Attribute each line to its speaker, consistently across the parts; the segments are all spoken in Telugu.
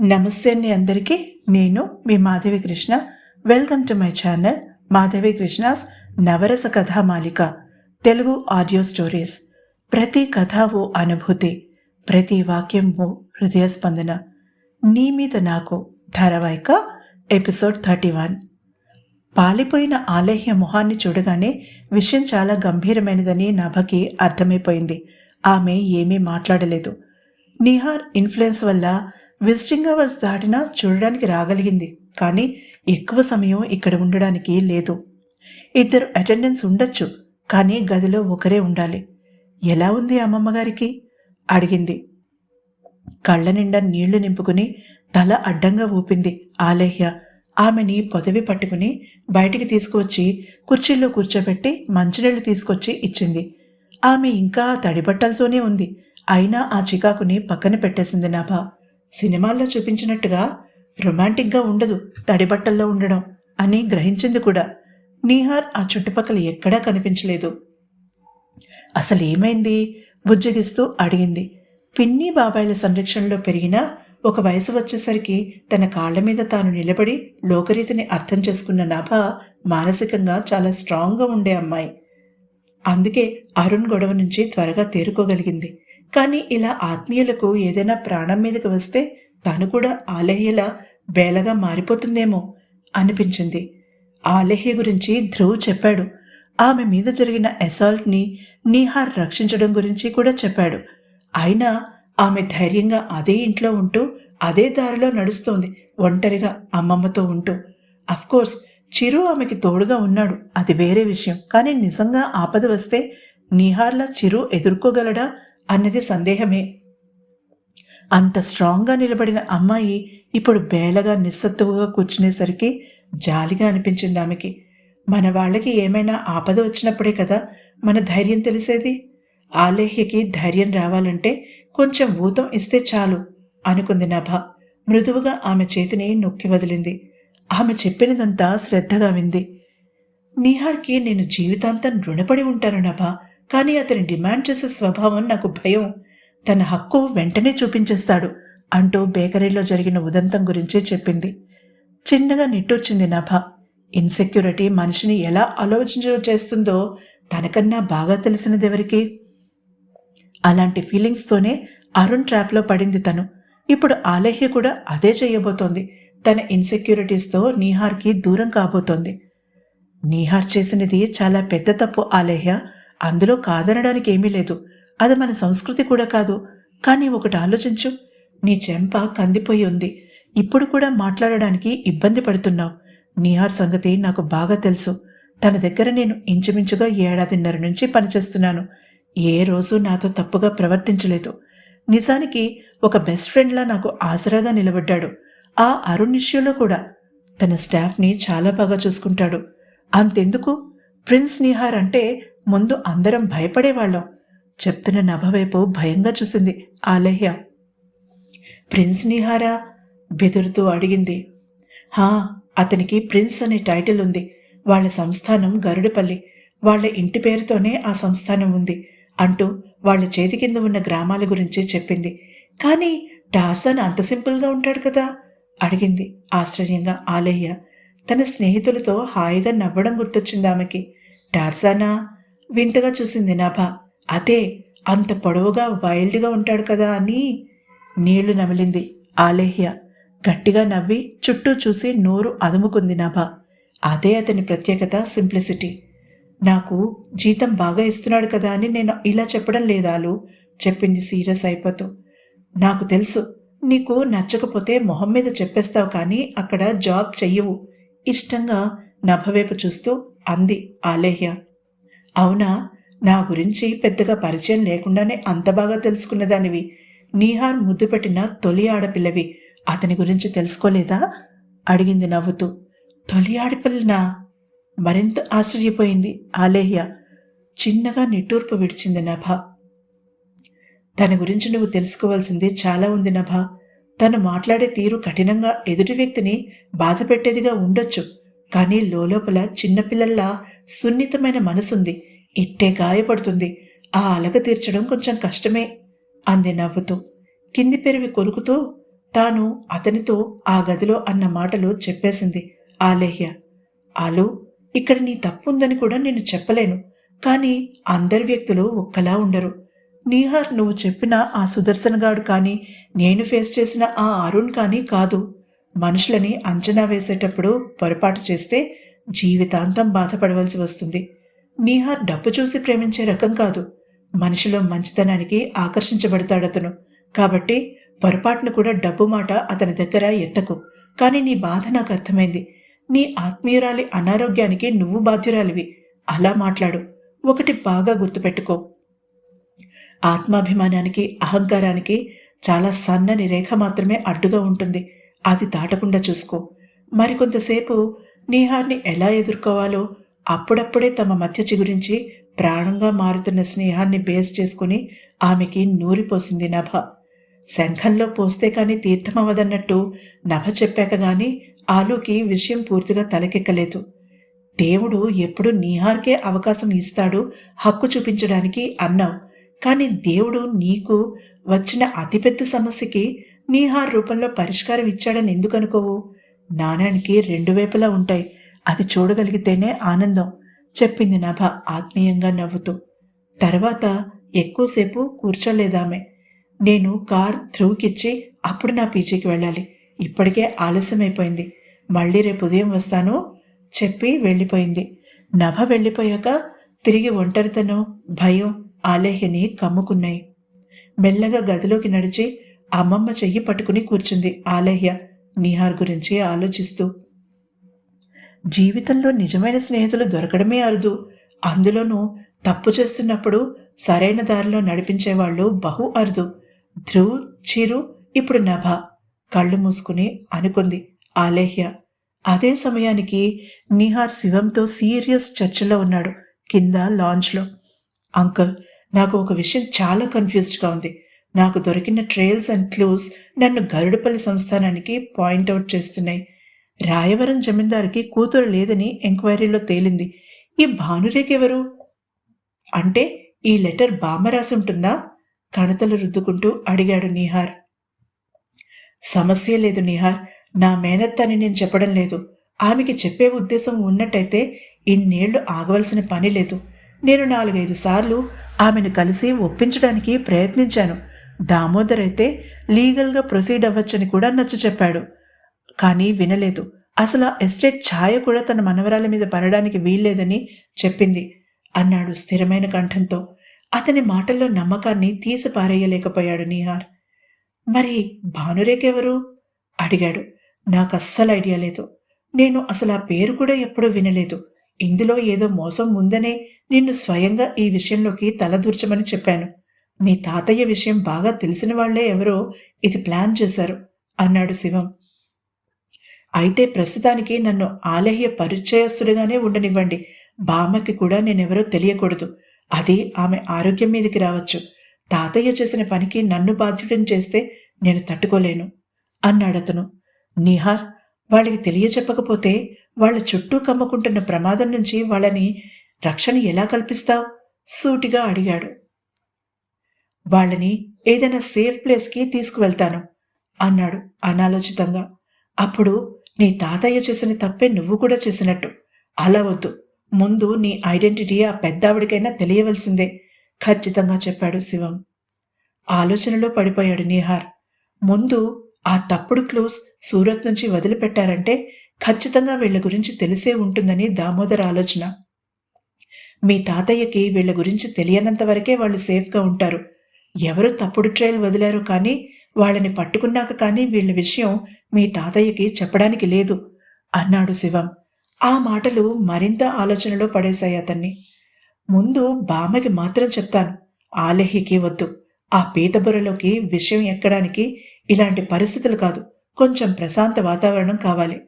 Speaker 1: నమస్తే అండి అందరికీ. నేను మీ Madhavi Krishna. Welcome to my channel Madhavi Krishna's Navarasa Kathamalika Telugu audio stories ప్రతి కథ ఓ అనుభూతి ప్రతి వాక్యం ఓ హృదయ స్పందన. నీ మీద నాకు ధారావాహిక ఎపిసోడ్ థర్టీ వన్ పాలిపోయిన ఆలేహ్య మొహాన్ని చూడగానే విషయం చాలా గంభీరమైనదని నభకి అర్థమైపోయింది. ఆమె ఏమీ మాట్లాడలేదు. నిహార్ ఇన్ఫ్లుయెన్స్ వల్ల విజిటింగ్ అవర్స్ దాటినా చూడడానికి రాగలిగింది కానీ ఎక్కువ సమయం ఇక్కడ ఉండడానికి లేదు. ఇద్దరు అటెండెన్స్ ఉండొచ్చు కానీ గదిలో ఒకరే ఉండాలి. ఎలా ఉంది అమ్మమ్మ గారికి అడిగింది. కళ్ళ నిండా నీళ్ళు నింపుకుని తల అడ్డంగా ఊపింది ఆలేహ్య. ఆమెని పొదవి పట్టుకుని బయటికి తీసుకువచ్చి కుర్చీలో కూర్చోబెట్టి మంచినీళ్ళు తీసుకొచ్చి ఇచ్చింది. ఆమె ఇంకా తడిబట్టలతోనే ఉంది అయినా ఆ చికాకుని పక్కన పెట్టేసింది నాభా. సినిమాల్లో చూపించినట్టుగా రొమాంటిక్గా ఉండదు తడిబట్టల్లో ఉండడం అని గ్రహించింది కూడా. నీహార్ ఆ చుట్టుపక్కల ఎక్కడా కనిపించలేదు. అసలు ఏమైంది బుజ్జగిస్తూ అడిగింది. పిన్ని బాబాయిల సంరక్షణలో పెరిగిన ఒక వయసు వచ్చేసరికి తన కాళ్ళ మీద తాను నిలబడి లోకరీతిని అర్థం చేసుకున్న నభ మానసికంగా చాలా స్ట్రాంగ్గా ఉండే అమ్మాయి. అందుకే అరుణ్ గొడవ నుంచి త్వరగా తేరుకోగలిగింది. కానీ ఇలా ఆత్మీయులకు ఏదైనా ప్రాణం మీదకి వస్తే తను కూడా ఆలహ్యలా బేలగా మారిపోతుందేమో అనిపించింది. ఆలహ్య గురించి ధ్రువ్ చెప్పాడు. ఆమె మీద జరిగిన అసాల్ట్ని నీహార్ రక్షించడం గురించి కూడా చెప్పాడు. అయినా ఆమె ధైర్యంగా అదే ఇంట్లో ఉంటూ అదే దారిలో నడుస్తోంది ఒంటరిగా అమ్మమ్మతో ఉంటూ. అఫ్కోర్స్ చిరు ఆమెకి తోడుగా ఉన్నాడు. అది వేరే విషయం. కానీ నిజంగా ఆపద వస్తే నీహార్లా చిరు ఎదుర్కోగలడా? అన్నది సందేహమే. అంత స్ట్రాంగ్గా నిలబడిన అమ్మాయి ఇప్పుడు బేలగా నిస్సత్తువుగా కూర్చునేసరికి జాలిగా అనిపించింది ఆమెకి. మన వాళ్ళకి ఏమైనా ఆపద వచ్చినప్పుడే కదా మన ధైర్యం తెలిసేది? ఆలేహ్యకి ధైర్యం రావాలంటే కొంచెం ఊతం ఇస్తే చాలు అనుకుంది నభ. మృదువుగా ఆమె చేతిని నొక్కి వదిలింది. ఆమె చెప్పినదంతా శ్రద్ధగా వింది. నిహార్కి నేను జీవితాంతం రుణపడి ఉంటాను నభ కానీ అతని డిమాండ్ చేసే స్వభావం నాకు భయం. తన హక్కు వెంటనే చూపించేస్తాడు అంటూ బేకరీలో జరిగిన ఉదంతం గురించి చెప్పింది. చిన్నగా నిట్టొచ్చింది నభ. ఇన్సెక్యూరిటీ మనిషిని ఎలా ఆలోచించ చేస్తుందో తనకన్నా బాగా తెలిసినదెవరికి అలాంటి ఫీలింగ్స్తోనే అరుణ్ ట్రాప్లో పడింది తను. ఇప్పుడు ఆలహ్య కూడా అదే చేయబోతోంది. తన ఇన్సెక్యూరిటీస్తో నీహార్కి దూరం కాబోతోంది. నీహార్ చేసినది చాలా పెద్ద తప్పు ఆలహ్య. అందులో కాదనడానికి ఏమీ లేదు. అది మన సంస్కృతి కూడా కాదు. కానీ ఒకటి ఆలోచించు. నీ చెంప కందిపోయి ఉంది. ఇప్పుడు కూడా మాట్లాడడానికి ఇబ్బంది పడుతున్నావు. నీహార్ సంగతి నాకు బాగా తెలుసు. తన దగ్గర నేను ఇంచుమించుగా ఏడాదిన్నర నుంచి పనిచేస్తున్నాను. ఏ రోజు నాతో తప్పుగా ప్రవర్తించలేదు. నిజానికి ఒక బెస్ట్ ఫ్రెండ్లా నాకు ఆసరాగా నిలబడ్డాడు. ఆ అరుణ్ ఇష్యూలో కూడా. తన స్టాఫ్ని చాలా బాగా చూసుకుంటాడు. అంతెందుకు? ప్రిన్స్ నిహార్ అంటే ముందు అందరం భయపడేవాళ్ళం. చెప్తున్న నభ వైపు భయంగా చూసింది ఆలహ్య. ప్రిన్స్ నిహారా బెదురుతూ అడిగింది. హా అతనికి ప్రిన్స్ అనే టైటిల్ ఉంది. వాళ్ళ సంస్థానం గరుడపల్లి. వాళ్ళ ఇంటి పేరుతోనే ఆ సంస్థానం ఉంది అంటూ వాళ్ళ చేతి కింద ఉన్న గ్రామాల గురించి చెప్పింది. కానీ టార్సన్ అంత సింపుల్గా ఉంటాడు కదా? అడిగింది ఆశ్చర్యంగా ఆలయ్య తన స్నేహితులతో హాయిగా నవ్వడం గుర్తొచ్చింది ఆమెకి. టార్సానా వింతగా చూసింది నాభ. అదే అంత పొడవుగా వైల్డ్గా ఉంటాడు కదా అని నీళ్ళు నమిలింది ఆలేహ్య. గట్టిగా నవ్వి చుట్టూ చూసి నోరు అదుముకుంది నభ. అదే అతని ప్రత్యేకత సింప్లిసిటీ. నాకు జీతం బాగా ఇస్తున్నాడు కదా అని నేను ఇలా చెప్పడం లేదాలు చెప్పింది సీరియస్ అయిపోతూ. నాకు తెలుసు నీకు నచ్చకపోతే మొహం మీద చెప్పేస్తావు కానీ అక్కడ జాబ్ చెయ్యవు. ఇష్టంగా నభవైపు చూస్తూ అంది ఆలేహ్య. అవునా? నా గురించి పెద్దగా పరిచయం లేకుండానే అంత బాగా తెలుసుకున్నదానివి. నీహార్ ముద్దు పెట్టిన తొలి ఆడపిల్లవి. అతని గురించి తెలుసుకోలేదా? అడిగింది నవ్వుతూ. తొలి ఆడపిల్లనా? మరింత ఆశ్చర్యపోయింది ఆలేహ్య. చిన్నగా నిట్టూర్పు విడిచింది నభ. తన గురించి నువ్వు తెలుసుకోవాల్సింది చాలా ఉంది నభ. తను మాట్లాడే తీరు కఠినంగా ఎదుటి వ్యక్తిని బాధపెట్టేదిగా ఉండొచ్చు. కానీ లోపల చిన్నపిల్లల్లా సున్నితమైన మనసుంది. ఇట్టే గాయపడుతుంది. ఆ అలగ తీర్చడం కొంచెం కష్టమే అంది నవ్వుతూ. కింది పెరివి కొరుకుతూ తాను అతనితో ఆ గదిలో అన్న మాటలు చెప్పేసింది ఆలేహ్య. ఆలు ఇక్కడ నీ తప్పుందని కూడా నేను చెప్పలేను. కానీ అందరి వ్యక్తులు ఒక్కలా ఉండరు. నీహార్ నువ్వు చెప్పిన ఆ సుదర్శన్ గాడు కానీ నేను ఫేస్ చేసిన ఆ అరుణ్ కానీ కాదు. మనుషులని అంచనా వేసేటప్పుడు పొరపాటు చేస్తే జీవితాంతం బాధపడవలసి వస్తుంది. నీహార్ డబ్బు చూసి ప్రేమించే రకం కాదు. మనిషిలో మంచితనానికి ఆకర్షించబడతాడు అతను. కాబట్టి పొరపాటును కూడా డబ్బు మాట అతని దగ్గర ఎత్తకు. కానీ నీ బాధ నాకు అర్థమైంది. నీ ఆత్మీయురాలి అనారోగ్యానికి నువ్వు బాధ్యురాలివి. అలా మాట్లాడు. ఒకటి బాగా గుర్తుపెట్టుకో. ఆత్మాభిమానానికి అహంకారానికి చాలా సన్నని రేఖ మాత్రమే అడ్డుగా ఉంటుంది. అది దాటకుండా చూసుకో. మరికొంతసేపు నీహార్ని ఎలా ఎదుర్కోవాలో అప్పుడప్పుడే తమ మధ్య చిగురించి ప్రాణంగా మారుతున్న స్నేహాన్ని బేస్ చేసుకుని ఆమెకి నూరిపోసింది నభ. శంఖంలో పోస్తే కానీ తీర్థమవదన్నట్టు నభ చెప్పాక గాని ఆలూకి విషయం పూర్తిగా తలకెక్కలేదు. దేవుడు ఎప్పుడు నీహార్కే అవకాశం ఇస్తాడు హక్కు చూపించడానికి అన్నావు. కానీ దేవుడు నీకు వచ్చిన అతిపెద్ద సమస్యకి నీహార్ రూపంలో పరిష్కారం ఇచ్చాడని ఎందుకు అనుకోవు? నాణానికి రెండు వైపులా ఉంటాయి. అది చూడగలిగితేనే ఆనందం చెప్పింది నభ ఆత్మీయంగా నవ్వుతూ. తర్వాత ఎక్కువసేపు కూర్చోలేదామె. నేను కార్ ధ్రువుకిచ్చి అప్పుడు నా పీజీకి వెళ్ళాలి. ఇప్పటికే ఆలస్యమైపోయింది. మళ్ళీ రేపు ఉదయం వస్తాను చెప్పి వెళ్ళిపోయింది. నభ వెళ్ళిపోయాక తిరిగి ఒంటరితనం భయం ఆలేహ్యని కమ్ముకున్నాయి. మెల్లగా గదిలోకి నడిచి అమ్మమ్మ చెయ్యి పట్టుకుని కూర్చుంది. ఆలహ్య నిహార్ గురించి ఆలోచిస్తూ. జీవితంలో నిజమైన స్నేహితులు దొరకడమే అరుదు. అందులోనూ తప్పు చేస్తున్నప్పుడు సరైన దారిలో నడిపించేవాళ్ళు బహు అరుదు. ధ్రువ్ చిరు ఇప్పుడు నభ. కళ్ళు మూసుకుని అనుకుంది ఆలేహ్య. అదే సమయానికి నిహార్ శివంతో సీరియస్ చర్చలో ఉన్నాడు కింద లాంచ్లో. అంకుల్ నాకు ఒక విషయం చాలా కన్ఫ్యూజ్డ్గా ఉంది. నాకు దొరికిన ట్రయల్స్ అండ్ క్లూస్ నన్ను గరుడుపల్లి సంస్థానానికి పాయింట్అవుట్ చేస్తున్నాయి. రాయవరం జమీందారికి కూతురు లేదని ఎంక్వైరీలో తేలింది. ఈ భానురేకెవరు అంటే ఈ లెటర్ బామ్మ రాసి ఉంటుందా? కణతలు రుద్దుకుంటూ అడిగాడు నిహార్. సమస్య లేదు నిహార్. నా మేనత్తని నేను చెప్పడం లేదు. ఆమెకి చెప్పే ఉద్దేశం ఉన్నట్టయితే ఇన్నేళ్ళు ఆగవలసిన పని లేదు. నేను నాలుగైదు సార్లు ఆమెను కలిసి ఒప్పించడానికి ప్రయత్నించాను. దామోదర్ అయితే లీగల్గా ప్రొసీడ్ అవ్వచ్చని కూడా నచ్చ చెప్పాడు. కానీ వినలేదు. అసలు ఆ ఎస్టేట్ ఛాయ కూడా తన మనవరాల మీద పడడానికి వీల్లేదని చెప్పింది అన్నాడు స్థిరమైన కంఠంతో. అతని మాటల్లో నమ్మకాన్ని తీసిపారేయలేకపోయాడు నిహార్. నీహార్ మరి భానురేకెవరు అడిగాడు. నాకు అస్సలు ఐడియా లేదు. నేను అసలు ఆ పేరు కూడా ఎప్పుడూ వినలేదు. ఇందులో ఏదో మోసం ఉందనే నిన్ను స్వయంగా ఈ విషయంలోకి తలదూర్చమని చెప్పాను. మీ తాతయ్య విషయం బాగా తెలిసిన వాళ్ళే ఎవరో ఇది ప్లాన్ చేశారు అన్నాడు శివం. అయితే ప్రస్తుతానికి నన్ను ఆలహ్య పరిచయస్తుడిగానే ఉండనివ్వండి. బామ్మకి కూడా నేనెవరో తెలియకూడదు. అది ఆమె ఆరోగ్యం మీదకి రావచ్చు. తాతయ్య చేసిన పనికి నన్ను బాధ్యుడిని చేస్తే నేను తట్టుకోలేను అన్నాడతను నిహార్ వాళ్ళకి తెలియచెప్పకపోతే వాళ్ళ చుట్టూ కమ్ముకుంటున్న ప్రమాదం నుంచి వాళ్ళని రక్షణ ఎలా కల్పిస్తావు? సూటిగా అడిగాడు. వాళ్ళని ఏదైనా సేఫ్ ప్లేస్కి తీసుకువెళ్తాను అన్నాడు అనాలోచితంగా. అప్పుడు నీ తాతయ్య చేసిన తప్పే నువ్వు కూడా చేసినట్టు. అలా వద్దు. ముందు నీ ఐడెంటిటీ ఆ పెద్దావిడికైనా తెలియవలసిందే ఖచ్చితంగా చెప్పాడు శివం. ఆలోచనలో పడిపోయాడు నీహార్. ముందు ఆ తప్పుడు క్లూస్ సూరత్ నుంచి వదిలిపెట్టారంటే ఖచ్చితంగా వీళ్ళ గురించి తెలిసే ఉంటుందని దామోదర్ ఆలోచన. మీ తాతయ్యకి వీళ్ళ గురించి తెలియనంత వరకే వాళ్ళు సేఫ్గా ఉంటారు. ఎవరు తప్పుడు ట్రైల్ వదిలారు కానీ వాళ్ళని పట్టుకున్నాక కానీ వీళ్ళ విషయం మీ తాతయ్యకి చెప్పడానికి లేదు అన్నాడు శివం. ఆ మాటలు మరింత ఆలోచనలో పడేశాయి అతన్ని. ముందు బామ్మకి మాత్రం చెప్తాను ఆలెహికి వద్దు. ఆ పీతబురలోకి విషయం ఎక్కడానికి ఇలాంటి పరిస్థితులు కాదు కొంచెం ప్రశాంత వాతావరణం కావాలి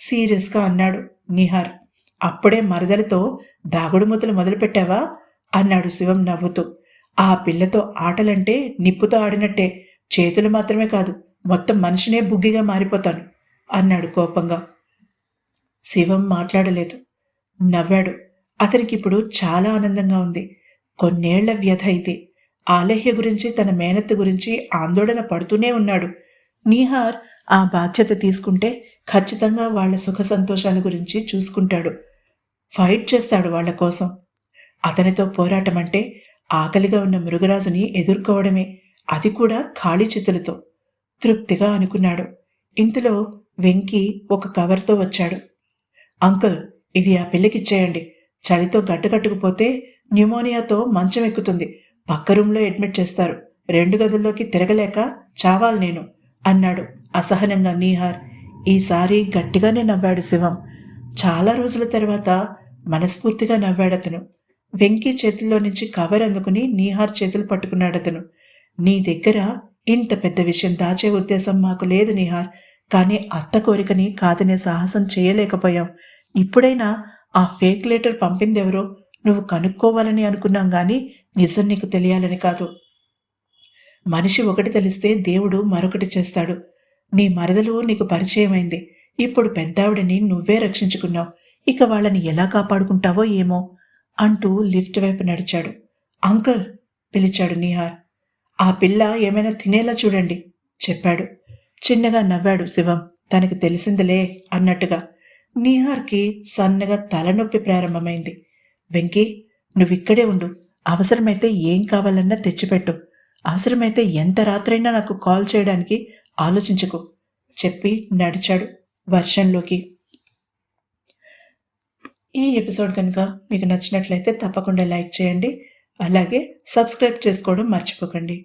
Speaker 1: సీరియస్గా అన్నాడు నిహార్. అప్పుడే మరదలతో దాగుడుమూతలు మొదలుపెట్టావా? అన్నాడు శివం నవ్వుతూ. ఆ పిల్లతో ఆటలంటే నిప్పుతో ఆడినట్టే. చేతులు మాత్రమే కాదు మొత్తం మనిషినే బుగ్గిగా మారిపోతాను అన్నాడు కోపంగా. శివం మాట్లాడలేదు. నవ్వాడు. అతనికి ఇప్పుడు చాలా ఆనందంగా ఉంది. కొన్నేళ్ళ వ్యధ అయితే ఆలహ్య గురించి తన మేనత్త గురించి ఆందోళన పడుతూనే ఉన్నాడు. నీహార్ ఆ బాధ్యత తీసుకుంటే ఖచ్చితంగా వాళ్ళ సుఖ సంతోషాల గురించి చూసుకుంటాడు. ఫైట్ చేస్తాడు వాళ్ళ కోసం. అతనితో పోరాటం అంటే ఆకలిగా ఉన్న మృగరాజుని ఎదుర్కోవడమే. అది కూడా ఖాళీ చేతులతో. తృప్తిగా అనుకున్నాడు. ఇంతలో వెంకీ ఒక కవర్తో వచ్చాడు. అంకుల్ ఇది ఆ పిల్లకిచ్చేయండి. చలితో గడ్డకట్టుకుపోతే న్యూమోనియాతో మంచం ఎక్కుతుంది. పక్క రూమ్లో అడ్మిట్ చేస్తారు. రెండు గదుల్లోకి తిరగలేక చావాలి నేను అన్నాడు అసహనంగా నీహార్. ఈసారి గట్టిగానే నవ్వాడు శివం. చాలా రోజుల తర్వాత మనస్ఫూర్తిగా నవ్వాడతను. వెంకీ చేతుల్లో నుంచి కవర్ అందుకుని నీహార్ చేతులు పట్టుకున్నాడు అతను. నీ దగ్గర ఇంత పెద్ద విషయం దాచే ఉద్దేశం మాకు లేదు నిహార్. కానీ అత్త కోరికని కాదనే సాహసం చేయలేకపోయాం. ఇప్పుడైనా ఆ ఫేక్ లెటర్ పంపిందెవరో నువ్వు కనుక్కోవాలని అనుకున్నాం కానీ నిజం నీకు తెలియాలని కాదు. మనిషి ఒకటి తెలిస్తే దేవుడు మరొకటి చేస్తాడు. నీ మరదలు నీకు పరిచయమైంది. ఇప్పుడు పెద్దావిడని నువ్వే రక్షించుకున్నావు. ఇక వాళ్ళని ఎలా కాపాడుకుంటావో ఏమో. అంటూ లిఫ్ట్ వైపు నడిచాడు. అంకుల్! పిలిచాడు నిహార్. ఆ పిల్ల ఏమైనా తినేలా చూడండి చెప్పాడు. చిన్నగా నవ్వాడు శివం. తనకి తెలిసిందిలే అన్నట్టుగా. నిహార్కి సన్నగా తలనొప్పి ప్రారంభమైంది. వెంకీ నువ్విక్కడే ఉండు. అవసరమైతే ఏం కావాలన్నా తెచ్చిపెట్టు. అవసరమైతే ఎంత రాత్రైనా నాకు కాల్ చేయడానికి ఆలోచించుకో చెప్పి నడిచాడు వర్షంలోకి. ఈ ఎపిసోడ్ కనుక మీకు నచ్చినట్లయితే తప్పకుండా లైక్ చేయండి. అలాగే సబ్స్క్రైబ్ చేసుకోవడం మర్చిపోకండి.